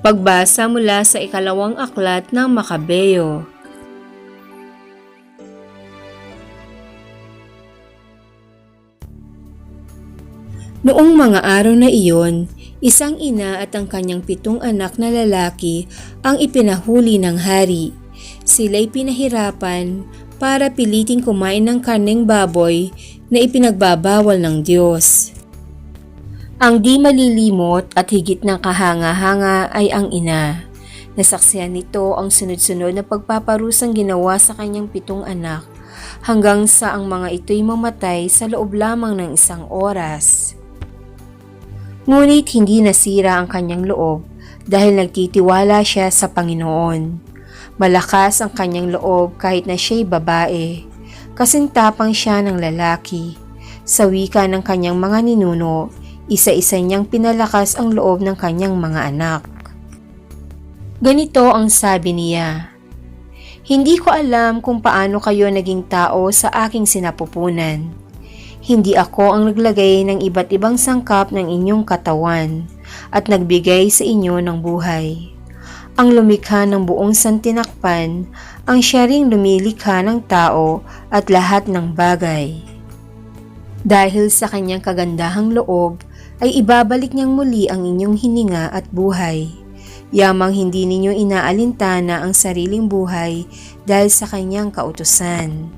Pagbasa mula sa ikalawang aklat ng Makabeyo. Noong mga araw na iyon, isang ina at ang kanyang pitong anak na lalaki ang ipinahuli ng hari. Sila'y pinahirapan para piliting kumain ng karneng baboy na ipinagbabawal ng Diyos. Ang di malilimot at higit ng kahanga-hanga ay ang ina. Nasaksiyan nito ang sunod-sunod na pagpaparusang ginawa sa kanyang pitong anak hanggang sa ang mga ito'y mamatay sa loob lamang ng isang oras. Ngunit hindi nasira ang kanyang loob dahil nagtitiwala siya sa Panginoon. Malakas ang kanyang loob kahit na siya'y babae. Kasing tapang siya ng lalaki. Sa wika ng kanyang mga ninuno, isa-isa niyang pinalakas ang loob ng kanyang mga anak. Ganito ang sabi niya, Hindi ko alam kung paano kayo naging tao sa aking sinapupunan. Hindi ako ang naglagay ng iba't ibang sangkap ng inyong katawan at nagbigay sa inyo ng buhay. Ang lumikha ng buong santinakpan, ang siya ring lumilikha ng tao at lahat ng bagay. Dahil sa kanyang kagandahang loob, ay ibabalik niyang muli ang inyong hininga at buhay. Yamang hindi ninyo inaalintana ang sariling buhay dahil sa kanyang kautusan.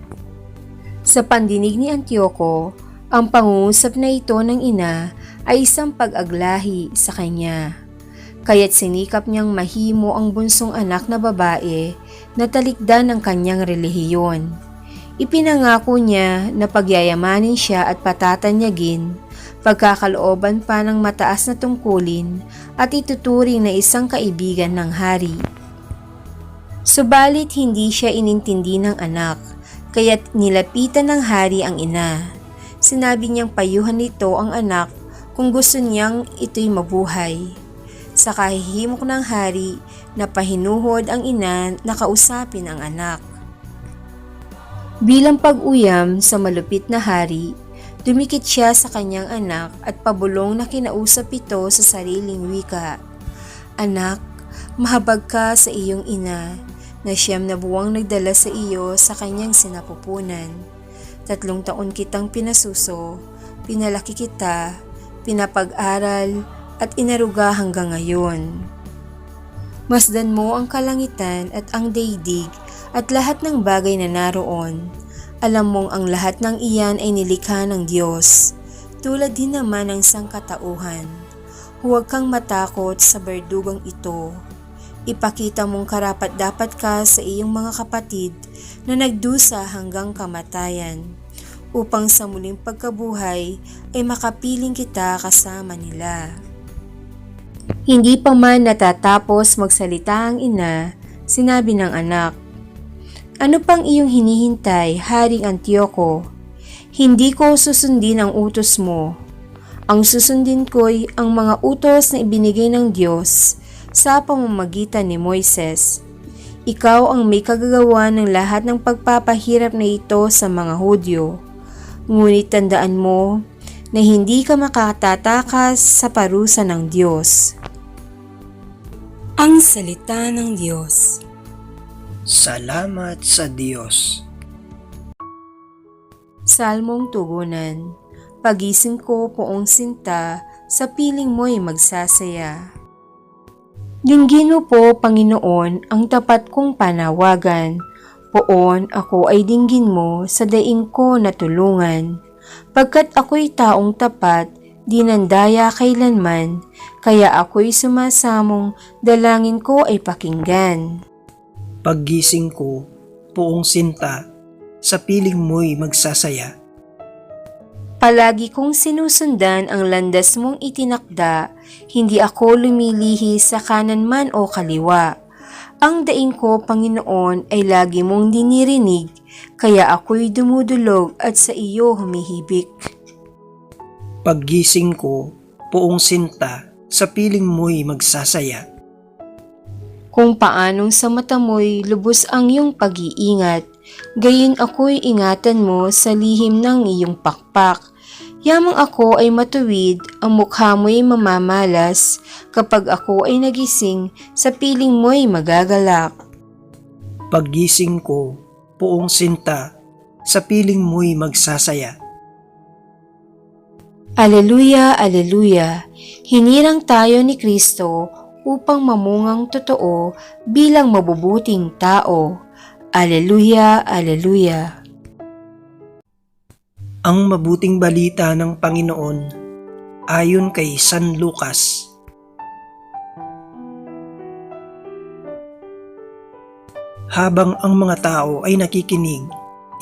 Sa pandinig ni Antioco, ang pangungusap na ito ng ina ay isang pag-aglahi sa kanya. Kaya't sinikap niyang mahimo ang bunsong anak na babae na talikdan ng kanyang relihiyon. Ipinangako niya na pagyayamanin siya at patatanyagin, pagkakalooban pa ng mataas na tungkulin at ituturing na isang kaibigan ng hari. Subalit hindi siya inintindi ng anak, kaya't nilapitan ng hari ang ina. Sinabi niyang payuhan nito ang anak kung gusto niyang ito'y mabuhay. Sa kahihimok ng hari, napahinuhod ang ina na kausapin ang anak. Bilang pag-uyam sa malupit na hari, dumikit siya sa kanyang anak at pabulong na kinausap ito sa sariling wika. Anak, mahabag ka sa iyong ina na siyam na buwang nagdala sa iyo sa kanyang sinapupunan. Tatlong taon kitang pinasuso, pinalaki kita, pinapag-aral, at inaruga hanggang ngayon. Masdan mo ang kalangitan at ang daigdig at lahat ng bagay na naroon. Alam mong ang lahat ng iyan ay nilikha ng Diyos, tulad din naman ng sangkatauhan. Huwag kang matakot sa berdugang ito. Ipakita mong karapat dapat ka sa iyong mga kapatid na nagdusa hanggang kamatayan, upang sa muling pagkabuhay ay makapiling kita kasama nila. Hindi pa man natatapos magsalita ang ina, sinabi ng anak, Ano pang iyong hinihintay, Haring Antioco? Hindi ko susundin ang utos mo. Ang susundin ko'y ang mga utos na ibinigay ng Diyos sa pamamagitan ni Moises. Ikaw ang may kagagawa ng lahat ng pagpapahirap na ito sa mga Hudyo. Ngunit tandaan mo na hindi ka makatatakas sa parusa ng Diyos. Ang Salita ng Diyos Salamat sa Diyos. Salmong Tugunan Pagising ko poong sinta, sa piling mo'y magsasaya. Dinggin mo po, Panginoon, ang tapat kong panawagan. Poon ako ay dinggin mo sa daing ko na tulungan. Pagkat ako'y taong tapat, di nandaya kailanman, kaya ako'y sumasamong dalangin ko ay pakinggan. Paggising ko, poong sinta, sa piling mo'y magsasaya. Palagi kong sinusundan ang landas mong itinakda, hindi ako lumilihi sa kanan man o kaliwa. Ang daing ko, Panginoon, ay lagi mong dinirinig, kaya ako'y dumudulog at sa iyo humihibik. Paggising ko, poong sinta, sa piling mo'y magsasaya. Kung paanong sa mata mo'y lubos ang iyong pag-iingat, gayon ako'y ingatan mo sa lihim ng iyong pakpak. Yamang ako ay matuwid, ang mukha mo'y mamamalas, kapag ako ay nagising, sa piling mo'y magagalak. Paggising ko, poong sinta, sa piling mo'y magsasaya. Aleluya, aleluya. Hinirang tayo ni Kristo upang mamungang totoo bilang mabubuting tao. Aleluya, aleluya. Ang mabuting balita ng Panginoon ayon kay San Lucas. Habang ang mga tao ay nakikinig,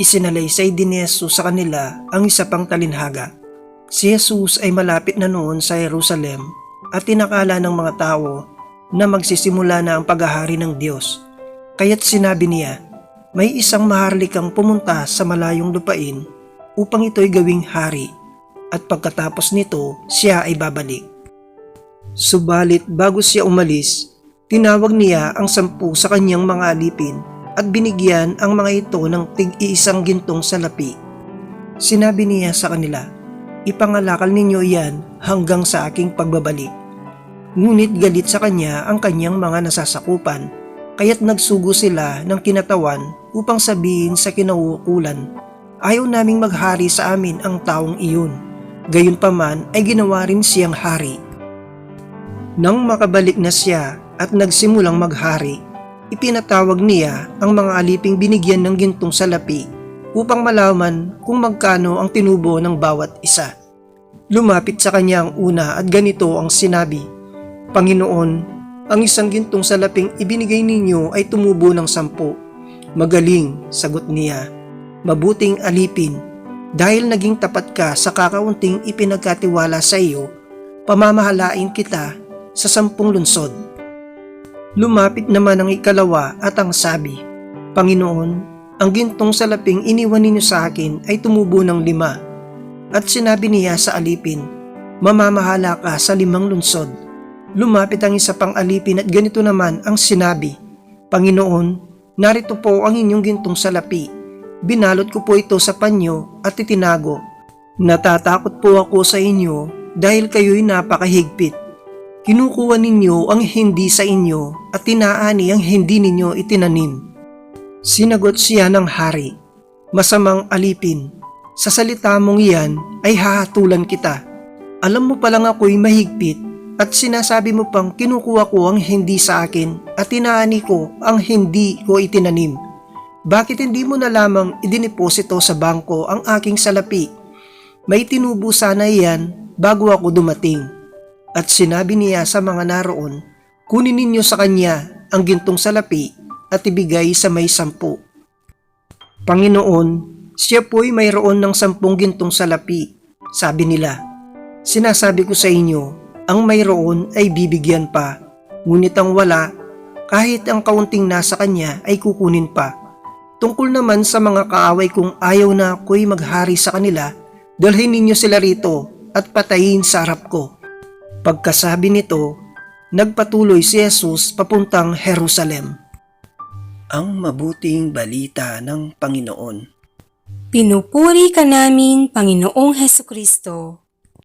isinalaysay din ni Jesus sa kanila ang isa pang talinhaga. Si Jesus ay malapit na noon sa Jerusalem at tinakala ng mga tao na magsisimula na ang paghahari ng Diyos. Kaya't sinabi niya, may isang maharlikang pumunta sa malayong lupain upang ito'y gawing hari at pagkatapos nito siya ay babalik. Subalit bago siya umalis, tinawag niya ang sampu sa kanyang mga alipin at binigyan ang mga ito ng tig-iisang gintong salapi. Sinabi niya sa kanila, ipangalakal ninyo yan hanggang sa aking pagbabalik. Ngunit galit sa kanya ang kanyang mga nasasakupan, kaya't nagsugo sila ng kinatawan upang sabihin sa kinauukulan, ayaw naming maghari sa amin ang taong iyon. Gayunpaman ay ginawa rin siyang hari. Nang makabalik na siya at nagsimulang maghari, ipinatawag niya ang mga aliping binigyan ng gintong salapi upang malaman kung magkano ang tinubo ng bawat isa. Lumapit sa kanya ang una at ganito ang sinabi, Panginoon, ang isang gintong salaping ibinigay ninyo ay tumubo ng sampu. Magaling, sagot niya. Mabuting alipin, dahil naging tapat ka sa kakaunting ipinagkatiwala sa iyo, pamamahalain kita sa sampung lunsod. Lumapit naman ang ikalawa at ang sabi, Panginoon, ang gintong salaping iniwan ninyo sa akin ay tumubo ng lima. At sinabi niya sa alipin, Mamamahala ka sa limang lunsod. Lumapit ang isa pang alipin at ganito naman ang sinabi, Panginoon, narito po ang inyong gintong salapi. Binalot ko po ito sa panyo at itinago. Natatakot po ako sa inyo dahil kayo'y napakahigpit. Kinukuha ninyo ang hindi sa inyo at tinaani ang hindi ninyo itinanim. Sinagot siya ng hari, Masamang alipin, sa salita mong iyan ay hahatulan kita. Alam mo palang ako'y mahigpit at sinasabi mo pang kinukuha ko ang hindi sa akin at tinaani ko ang hindi ko itinanim. Bakit hindi mo na lamang idiniposito sa bangko ang aking salapi? May tinubo sana iyan bago ako dumating. At sinabi niya sa mga naroon, kunin ninyo sa kanya ang gintong salapi at ibigay sa may sampu. Panginoon, siya po'y mayroon ng sampung gintong salapi. Sabi nila, sinasabi ko sa inyo, ang mayroon ay bibigyan pa, ngunit ang wala, kahit ang kaunting nasa kanya ay kukunin pa. Tungkol naman sa mga kaaway kung ayaw na ako'y maghari sa kanila, dalhin ninyo sila rito at patayin sa harap ko. Pagkasabi nito, nagpatuloy si Jesus papuntang Jerusalem. Ang mabuting balita ng Panginoon. Pinupuri ka namin, Panginoong Heso Kristo.